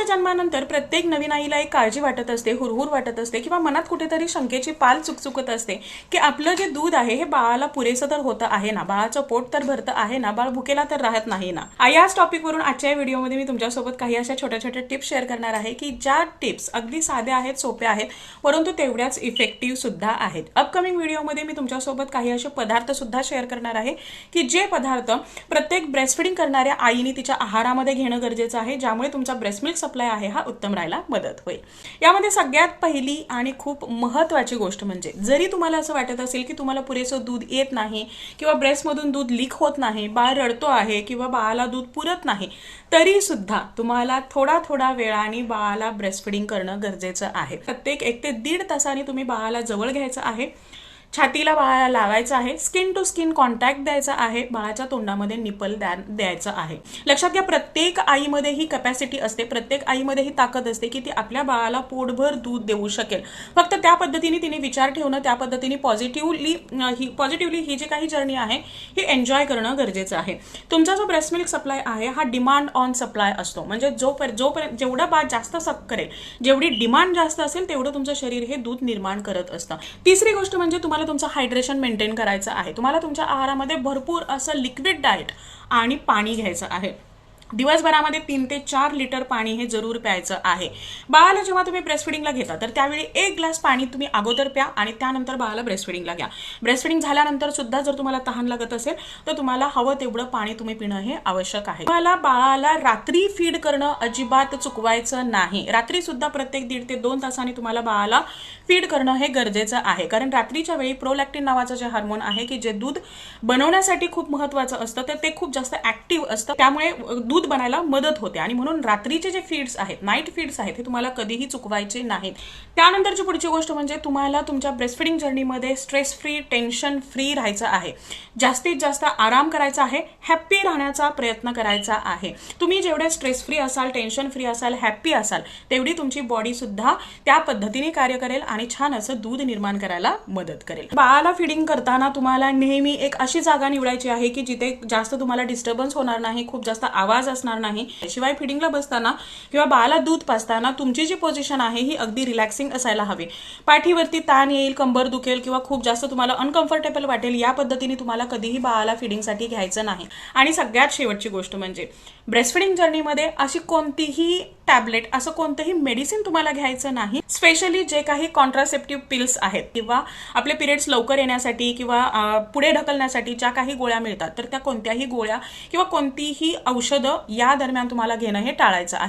बाळाच्या जन्मानंतर प्रत्येक नवीन आईला एक काळजी वाटत असते हुरहुर वाटत असते किंवा मनात कुठेतरी शंकेची पाल चुकचुकत असते की आपलं जे दूध आहे हे बाळाला पुरेसं तर होतं आहे ना बाळाचं पोट तर भरतं आहे ना बाळ भुकेला तर राहत नाही ना. आ, याच टॉपिकवरून आजच्या व्हिडिओमध्ये मी तुमच्यासोबत काही अशा छोट्या छोट्या टिप्स शेअर करणार आहे की ज्या टिप्स अगदी साध्या आहेत सोप्या आहेत परंतु तेवढ्याच इफेक्टिव्ह सुद्धा आहेत. अपकमिंग व्हिडिओमध्ये मी तुमच्यासोबत काही असे पदार्थ सुद्धा शेअर करणार आहे की जे पदार्थ प्रत्येक ब्रेस्टफिडिंग करणाऱ्या आईने तिच्या आहारामध्ये घेणं गरजेचं आहे ज्यामुळे तुमचा ब्रेस्ट मिल्क सप्लाय आहे हा उत्तम राहायला मदत होईल. यामध्ये सगळ्यात पहिली आणि खूप महत्त्वाची गोष्ट म्हणजे जरी तुम्हाला असं वाटत असेल की तुम्हाला पुरेसं दूध येत नाही किंवा ब्रेस्टमधून दूध लीक होत नाही बाळ रडतो आहे किंवा बाळाला दूध पुरत नाही तरी सुद्धा तुम्हाला थोडा थोडा वेळाने बाळाला ब्रेस्टफिडिंग करणं गरजेचं आहे. प्रत्येक एक ते दीड तासाने तुम्ही बाळाला जवळ घ्यायचं आहे. छातीला बाळाला लावायचं आहे. स्किन टू स्किन कॉन्टॅक्ट द्यायचा आहे. बाळाच्या तोंडामध्ये निपल द्या द्यायचं आहे. लक्षात घ्या प्रत्येक आईमध्ये ही कपॅसिटी असते. प्रत्येक आईमध्ये ही ताकद असते की ती आपल्या बाळाला पोटभर दूध देऊ शकेल. फक्त त्या पद्धतीने तिने विचार ठेवणं त्या पद्धतीने पॉझिटिव्हली ही पॉझिटिव्हली ही जी काही जर्नी आहे ही एन्जॉय करणं गरजेचं आहे. तुमचा जो ब्रेस्ट मिल्क सप्लाय आहे हा डिमांड ऑन सप्लाय असतो. म्हणजे जोपर्यंत जोपर्यंत जेवढा बाळ जास्त सक करेल जेवढी डिमांड जास्त असेल तेवढं तुमचं शरीर हे दूध निर्माण करत असतं. तिसरी गोष्ट म्हणजे तुम्हाला तुम्हाला तुमचं हायड्रेशन मेंटेन करायचं आहे. तुम्हाला तुमच्या आहारामध्ये भरपूर असं लिक्विड डाएट आणि पाणी घ्यायचं आहे. दिवसभरामध्ये तीन ते चार लिटर पाणी हे जरूर प्यायचं आहे. बाळाला जेव्हा तुम्ही ब्रेस्टफिडिंगला घेता तर त्यावेळी एक ग्लास पाणी तुम्ही अगोदर प्या आणि त्यानंतर बाळाला ब्रेस्टफिडिंगला घ्या. ब्रेस्टफिडिंग झाल्यानंतर सुद्धा जर तुम्हाला तहान लागत असेल तर तुम्हाला हवं तेवढं पाणी तुम्ही पिणं हे आवश्यक आहे. तुम्हाला बाळाला रात्री फीड करणं अजिबात चुकवायचं नाही. रात्री सुद्धा प्रत्येक दीड ते दोन तासांनी तुम्हाला बाळाला फीड करणं हे गरजेचं आहे. कारण रात्रीच्या वेळी प्रोलॅक्टिन नावाचं जे हार्मोन आहे की जे दूध बनवण्यासाठी खूप महत्वाचं असतं तर ते खूप जास्त ऍक्टिव्ह असतं. त्यामुळे दूध दूध बनायला मदत होते. आणि म्हणून रात्रीचे जे फीड्स आहेत नाईट फीड्स आहेत हे तुम्हाला कधीही चुकवायचे नाहीत. त्यानंतरची पुढची गोष्ट म्हणजे तुम्हाला तुमच्या ब्रेस्टफिडिंग जर्नीमध्ये स्ट्रेस फ्री टेन्शन फ्री राहायचं आहे. जास्तीत जास्त आराम करायचा आहे हॅप्पी राहण्याचा प्रयत्न करायचा आहे. तुम्ही जेवढे स्ट्रेस फ्री असाल टेन्शन फ्री असाल हॅप्पी असाल तेवढी तुमची बॉडी सुद्धा त्या पद्धतीने कार्य करेल आणि छान असं दूध निर्माण करायला मदत करेल. बाळाला फिडिंग करताना तुम्हाला नेहमी एक अशी जागा निवडायची आहे की जिथे जास्त तुम्हाला डिस्टर्बन्स होणार नाही खूप जास्त आवाज असणार नाही. शिवाय फिडिंगला बसताना किंवा बाळाला दूध पाजताना तुमची जी पोझिशन आहे ही अगदी रिलॅक्सिंग असायला हवी. पाठीवरती ताण येईल कंबर दुखेल किंवा खूप जास्त तुम्हाला अनकम्फर्टेबल वाटेल या पद्धतीने तुम्हाला कधीही बाळाला फिडिंगसाठी घ्यायचं नाही. आणि सगळ्यात शेवटची गोष्ट म्हणजे ब्रेस्टफिडिंग जर्नीमध्ये अशी कोणतीही टॅबलेट असं कोणतंही मेडिसिन तुम्हाला घ्यायचं नाही. स्पेशली जे काही कॉन्ट्रासेप्टिव्ह पिल्स आहेत किंवा आपले पिरियड्स लवकर येण्यासाठी किंवा पुढे ढकलण्यासाठी ज्या काही गोळ्या मिळतात तर त्या कोणत्याही गोळ्या किंवा कोणतीही औषधं या दरम्यान तुम्हाला घेणं हे टाळायचं आहे.